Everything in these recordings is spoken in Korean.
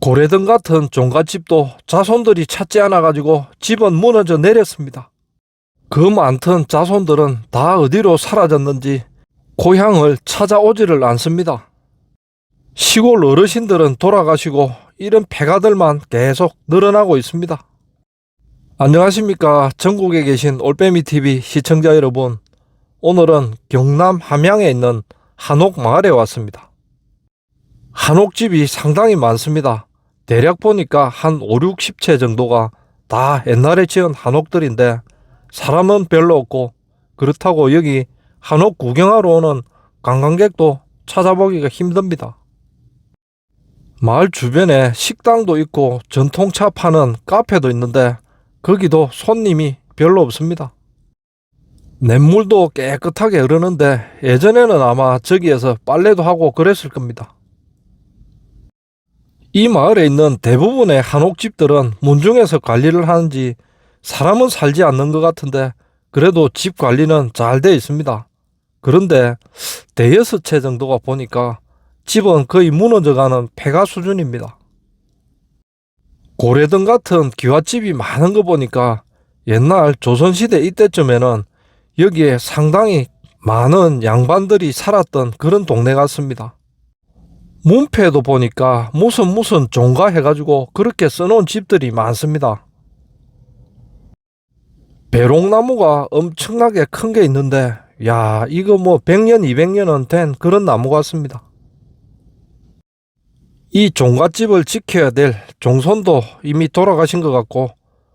고래등 같은 종갓집도 자손들이 찾지 않아 가지고 집은 무너져 내렸습니다. 그 많던 자손들은 다 어디로 사라졌는지 고향을 찾아오지를 않습니다. 시골 어르신들은 돌아가시고 이런 폐가들만 계속 늘어나고 있습니다. 안녕하십니까. 전국에 계신 올빼미 TV 시청자 여러분. 오늘은 경남 함양에 있는 한옥 마을에 왔습니다. 한옥집이 상당히 많습니다. 대략 보니까 한 5, 60채 정도가 다 옛날에 지은 한옥들인데 사람은 별로 없고 그렇다고 여기 한옥 구경하러 오는 관광객도 찾아보기가 힘듭니다. 마을 주변에 식당도 있고 전통차 파는 카페도 있는데 거기도 손님이 별로 없습니다. 냇물도 깨끗하게 흐르는데 예전에는 아마 저기에서 빨래도 하고 그랬을 겁니다. 이 마을에 있는 대부분의 한옥집들은 문중에서 관리를 하는지 사람은 살지 않는 것 같은데 그래도 집 관리는 잘 돼 있습니다. 그런데 대여섯 채 정도가 보니까 집은 거의 무너져가는 폐가 수준입니다. 고래등 같은 기와집이 많은 거 보니까 옛날 조선시대 이때쯤에는 여기에 상당히 많은 양반들이 살았던 그런 동네 같습니다. 문패도 보니까 무슨 무슨 종가 해가지고 그렇게 써놓은 집들이 많습니다. 배롱나무가 엄청나게 큰 게 있는데, 야, 이거 뭐 100년, 200년은 된 그런 나무 같습니다. 이 종갓집을 지켜야 될 종손도 이미 돌아가신 것 같고,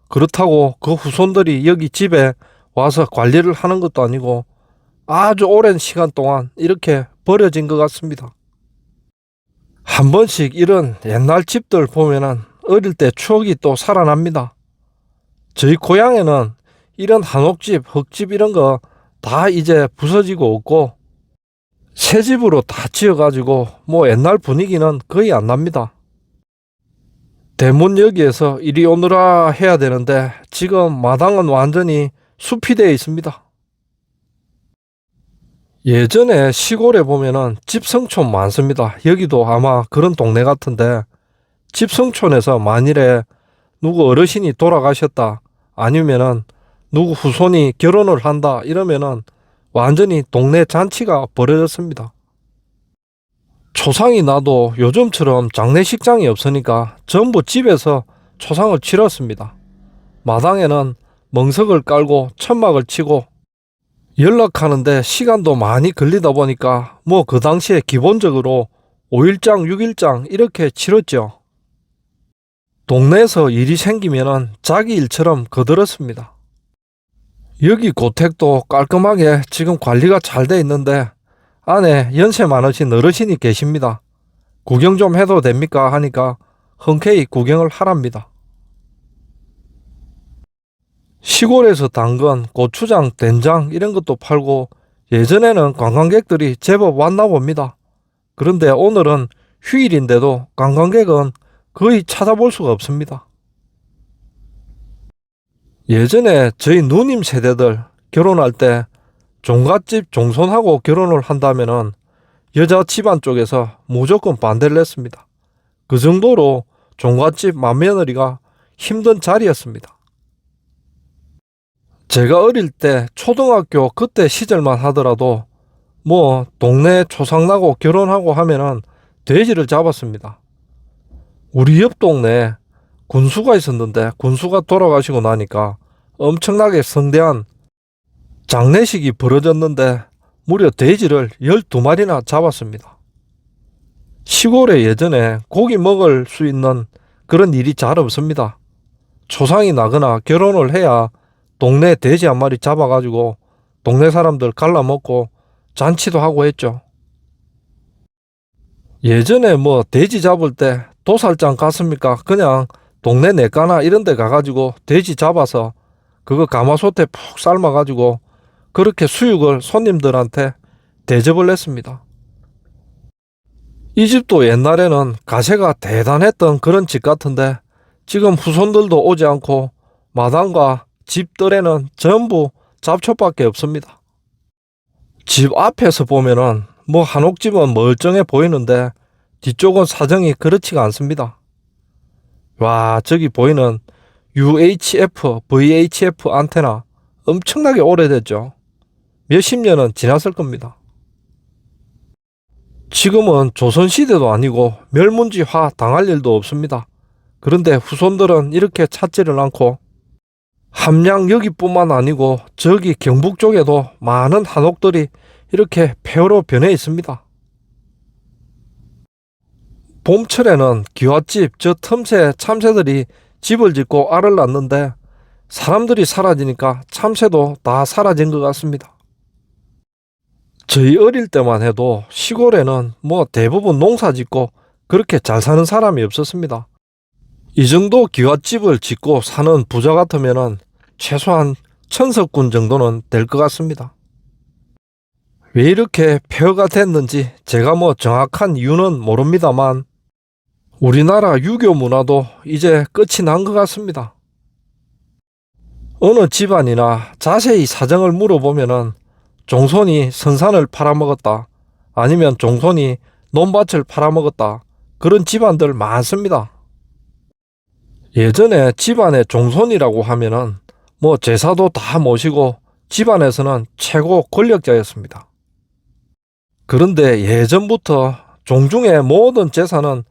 그렇다고 그 후손들이 여기 집에 와서 관리를 하는 것도 아니고, 아주 오랜 시간 동안 이렇게 버려진 것 같습니다. 한 번씩 이런 옛날 집들 보면은 어릴 때 추억이 또 살아납니다. 저희 고향에는 이런 한옥집, 흙집 이런 거 다 이제 부서지고 없고 새 집으로 다 지어가지고 뭐 옛날 분위기는 거의 안 납니다. 대문역에서 이리 오느라 해야 되는데 지금 마당은 완전히 숲이 되어 있습니다. 예전에 시골에 보면은 집성촌 많습니다. 여기도 아마 그런 동네 같은데 집성촌에서 만일에 누구 어르신이 돌아가셨다 아니면은 누구 후손이 결혼을 한다 이러면은 완전히 동네 잔치가 벌어졌습니다. 초상이 나도 요즘처럼 장례식장이 없으니까 전부 집에서 초상을 치렀습니다. 마당에는 멍석을 깔고 천막을 치고 연락하는데 시간도 많이 걸리다 보니까 뭐 그 당시에 기본적으로 5일장, 6일장 이렇게 치렀죠. 동네에서 일이 생기면은 자기 일처럼 거들었습니다. 여기 고택도 깔끔하게 지금 관리가 잘 돼 있는데 안에 연세 많으신 어르신이 계십니다. 구경 좀 해도 됩니까? 하니까 흔쾌히 구경을 하랍니다. 시골에서 담근 고추장, 된장 이런 것도 팔고 예전에는 관광객들이 제법 왔나 봅니다. 그런데 오늘은 휴일인데도 관광객은 거의 찾아볼 수가 없습니다. 예전에 저희 누님 세대들 결혼할 때 종갓집 종손하고 결혼을 한다면은 여자 집안 쪽에서 무조건 반대를 했습니다. 그 정도로 종갓집 맏며느리가 힘든 자리였습니다. 제가 어릴 때 초등학교 그때 시절만 하더라도 뭐 동네 초상나고 결혼하고 하면은 돼지를 잡았습니다. 우리 옆 동네에 군수가 있었는데 군수가 돌아가시고 나니까 엄청나게 성대한 장례식이 벌어졌는데 무려 돼지를 12마리나 잡았습니다. 시골에 예전에 고기 먹을 수 있는 그런 일이 잘 없습니다. 초상이 나거나 결혼을 해야 동네 돼지 한 마리 잡아가지고 동네 사람들 갈라먹고 잔치도 하고 했죠. 예전에 뭐 돼지 잡을 때 도살장 갔습니까? 그냥 동네 내가나 이런 데 가가지고 돼지 잡아서 그거 가마솥에 푹 삶아가지고 그렇게 수육을 손님들한테 대접을 했습니다. 이 집도 옛날에는 가세가 대단했던 그런 집 같은데 지금 후손들도 오지 않고 마당과 집들에는 전부 잡초밖에 없습니다. 집 앞에서 보면은 뭐 한옥집은 멀쩡해 보이는데 뒤쪽은 사정이 그렇지가 않습니다. 와, 저기 보이는 UHF, VHF 안테나 엄청나게 오래됐죠. 몇십 년은 지났을 겁니다. 지금은 조선시대도 아니고 멸문지화 당할 일도 없습니다. 그런데 후손들은 이렇게 찾지를 않고 함양 여기뿐만 아니고 저기 경북 쪽에도 많은 한옥들이 이렇게 폐허로 변해 있습니다. 봄철에는 기와집 저 틈새 참새들이 집을 짓고 알을 낳는데 사람들이 사라지니까 참새도 다 사라진 것 같습니다. 저희 어릴 때만 해도 시골에는 뭐 대부분 농사 짓고 그렇게 잘 사는 사람이 없었습니다. 이 정도 기와집을 짓고 사는 부자 같으면은 최소한 천석군 정도는 될 것 같습니다. 왜 이렇게 폐허가 됐는지 제가 뭐 정확한 이유는 모릅니다만 우리나라 유교 문화도 이제 끝이 난 것 같습니다. 어느 집안이나 자세히 사정을 물어보면은 종손이 선산을 팔아먹었다. 아니면 종손이 논밭을 팔아먹었다. 그런 집안들 많습니다. 예전에 집안에 종손이라고 하면은 뭐 제사도 다 모시고 집안에서는 최고 권력자였습니다. 그런데 예전부터 종중의 모든 재산은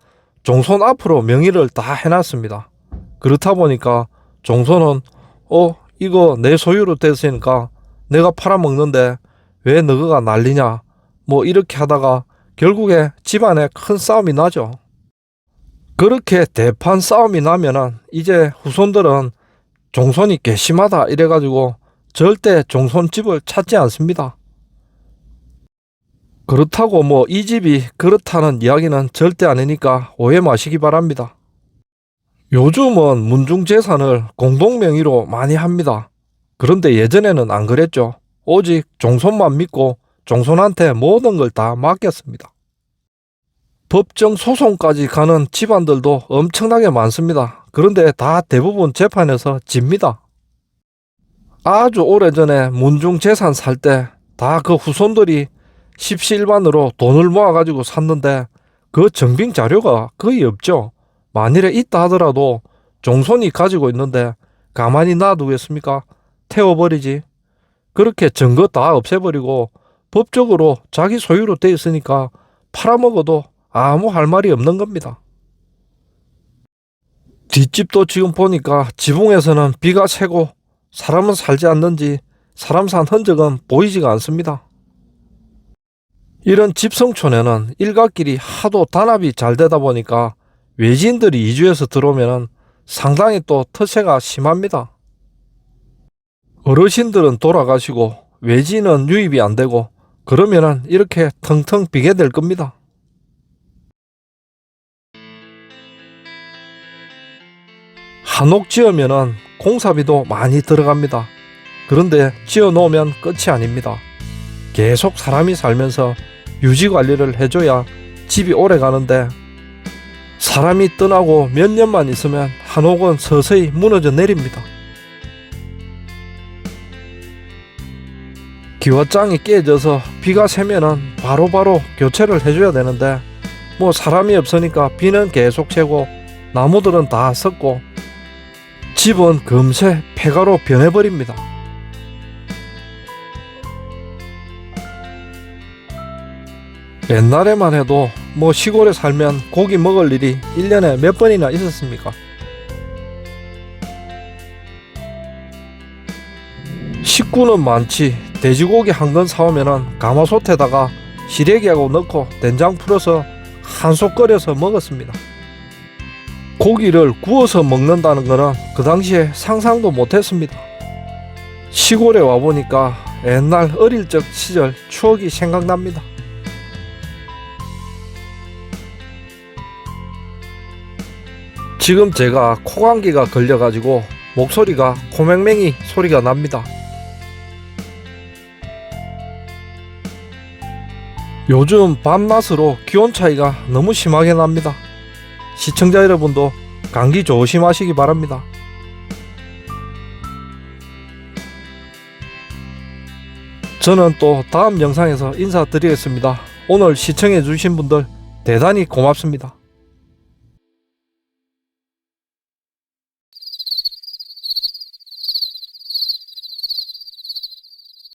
종손 앞으로 명의를 다 해놨습니다. 그렇다 보니까 종손은 어 이거 내 소유로 됐으니까 내가 팔아먹는데 왜 너가 난리냐 뭐 이렇게 하다가 결국에 집안에 큰 싸움이 나죠. 그렇게 대판 싸움이 나면은 이제 후손들은 종손이 괘씸하다 이래가지고 절대 종손집을 찾지 않습니다. 그렇다고 뭐 이 집이 그렇다는 이야기는 절대 아니니까 오해 마시기 바랍니다. 요즘은 문중재산을 공동명의로 많이 합니다. 그런데 예전에는 안 그랬죠. 오직 종손만 믿고 종손한테 모든 걸 다 맡겼습니다. 법정 소송까지 가는 집안들도 엄청나게 많습니다. 그런데 다 대부분 재판에서 집니다. 아주 오래전에 문중 재산 살 때 다 그 후손들이 십시일반으로 돈을 모아가지고 샀는데 그 증빙 자료가 거의 없죠. 만일에 있다 하더라도 종손이 가지고 있는데 가만히 놔두겠습니까? 태워버리지. 그렇게 증거 다 없애버리고 법적으로 자기 소유로 돼 있으니까 팔아먹어도 아무 할 말이 없는 겁니다. 뒷집도 지금 보니까 지붕에서는 비가 새고 사람은 살지 않는지 사람 산 흔적은 보이지가 않습니다. 이런 집성촌에는 일가길이 하도 단합이 잘 되다 보니까 외지인들이 이주해서 들어오면 상당히 또 터세가 심합니다. 어르신들은 돌아가시고 외지인은 유입이 안 되고 그러면은 이렇게 텅텅 비게 될 겁니다. 한옥 지으면은 공사비도 많이 들어갑니다. 그런데 지어 놓으면 끝이 아닙니다. 계속 사람이 살면서 유지 관리를 해줘야 집이 오래 가는데 사람이 떠나고 몇 년만 있으면 한옥은 서서히 무너져 내립니다. 기와장이 깨져서 비가 새면은 바로바로 교체를 해줘야 되는데 뭐 사람이 없으니까 비는 계속 새고 나무들은 다 썩고 집은 금세 폐가로 변해버립니다. 옛날에만 해도 뭐 시골에 살면 고기 먹을 일이 1년에 몇 번이나 있었습니까? 식구는 많지 돼지고기 한건 사오면은 가마솥에다가 시래기하고 넣고 된장 풀어서 한솥 끓여서 먹었습니다. 고기를 구워서 먹는다는 거는 그 당시에 상상도 못했습니다. 시골에 와보니까 옛날 어릴 적 시절 추억이 생각납니다. 지금 제가 코감기가 걸려가지고 목소리가 코맹맹이 소리가 납니다. 요즘 밤낮으로 기온 차이가 너무 심하게 납니다. 시청자 여러분도 감기 조심하시기 바랍니다. 저는 또 다음 영상에서 인사드리겠습니다. 오늘 시청해주신 분들 대단히 고맙습니다.